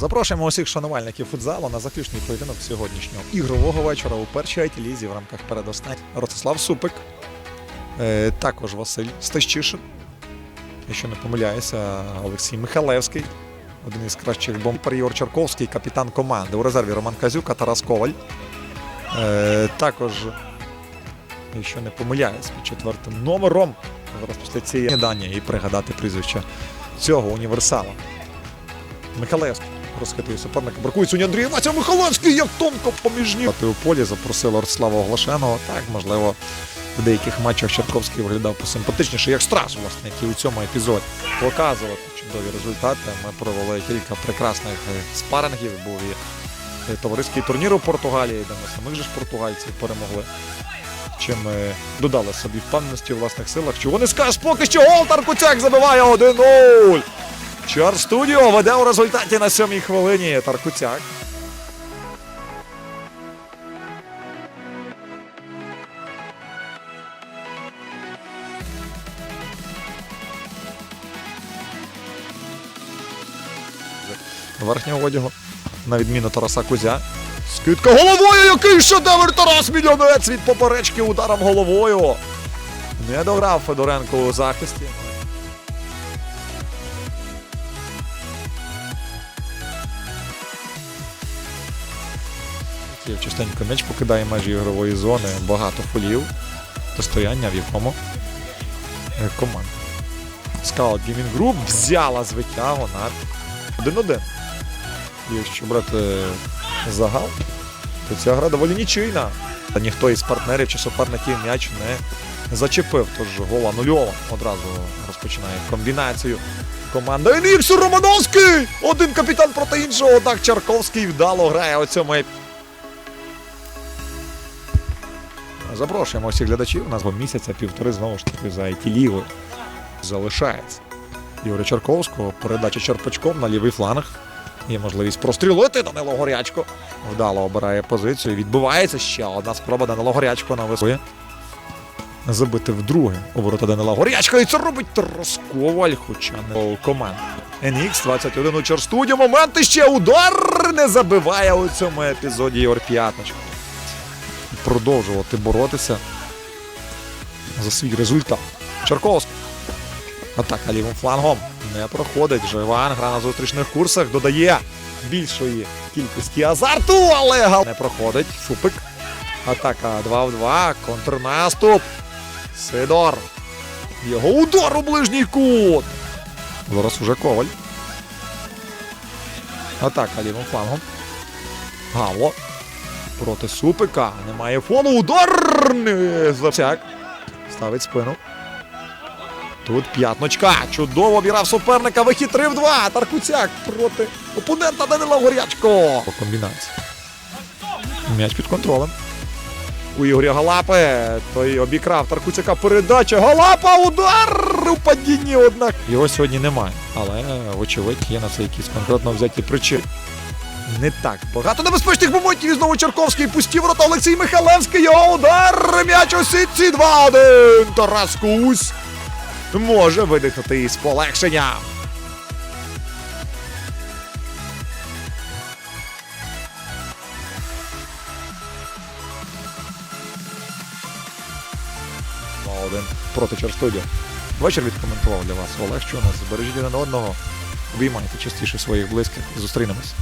Запрошуємо усіх шанувальників футзалу на заключний поєдинок сьогоднішнього ігрового вечора у першій it лізі в рамках передостанньої. Ростислав Супик, е, також Василь Стащишин. Якщо не помиляюся, Олексій Михалевський, один із кращих бомбар Ігор Чарковський, капітан команди. У резерві Роман Казюка, Тарас Коваль. Е, також, якщо не помиляюсь, під четвертим номером. Зараз після цієї дані і пригадати прізвище цього універсала. Михалевський розхитує суперника. Бракується у Андрія Вася Михалевський, як тонко поміж ніг. У полі запросили Ростислава Оглашеного. Так, можливо, в деяких матчах Чартковський виглядав посимпатичніше, як страж, власне, який у цьому епізоді. Показувати чудові результати. Ми провели кілька прекрасних е, спарингів. Був і е, товариський турнір у Португалії, де ми самих же ж португальців перемогли. Чим е, додали собі впевненості у власних силах. Чого не скажеш, поки що гол Таркуцяк забиває 1-0. Чар Студіо веде у результаті на сьомій хвилині Таркуцяк. Верхнього одягу. На відміну Тараса Кузя. Скидка головою, який шедевр Тарас Мільйонець від поперечки ударом головою. Не дограв Федоренко у захисті. Київ частенько м'яч покидає межі ігрової зони, багато фолів. Достояння, в якому е, команда. Скаут Геймінг Груп взяла звитягу на 1-1. Якщо брати загал, то ця гра доволі нічийна. Та ніхто із партнерів чи суперників м'яч не зачепив. Тож гол анульован. Одразу розпочинає комбінацію. Команда Енікс Романовський! Один капітан проти іншого. Однак Чарковський вдало грає у цьому Запрошуємо всіх глядачів. У нас бо місяця півтори знову ж таки за it лігою залишається. Юрія Чарковського, передача черпачком на лівий фланг. Є можливість прострілити Данило Горячко. Вдало обирає позицію. Відбувається ще одна спроба Данило Горячко на висоті. Забити вдруге у ворота Данила Горячка. І це робить Тарасковаль, хоча не команд. NX 21 у Чарстуді. Момент і ще удар не забиває у цьому епізоді Ігор П'ятничко. Продовжувати боротися за свій результат. Чарковський. Атака лівим флангом не проходить. Живан гра на зустрічних курсах додає більшої кількості азарту, але гал не проходить. Супик. Атака 2 в 2. Контрнаступ. Сидор. Його удар у ближній кут. Зараз уже коваль. Атака лівим флангом. Гавло. Проти Супика. Немає фону. Удар! Не Завсяк. Ставить спину. Тут п'ятночка. Чудово обіграв суперника. Вихід 3 в 2. Таркуцяк проти опонента Данила Горячко. По комбінації. М'яч під контролем. У Ігоря Галапи. Той обікрав Таркуцяка передача. Галапа! Удар! У падінні, однак. Його сьогодні немає. Але, вочевидь, є на це якісь конкретно взяті причини. Не так багато небезпечних моментів. І знову Черковський пусті ворота Олексій Михайлевський. Його удар. М'яч у сітці 2-1. Тарас Кусь може видихнути із полегшенням. Один проти Черстудіо. Вечір відкоментував для вас Олег Чунас. Збережіть один одного. Обіймайте частіше своїх близьких. Зустрінемось.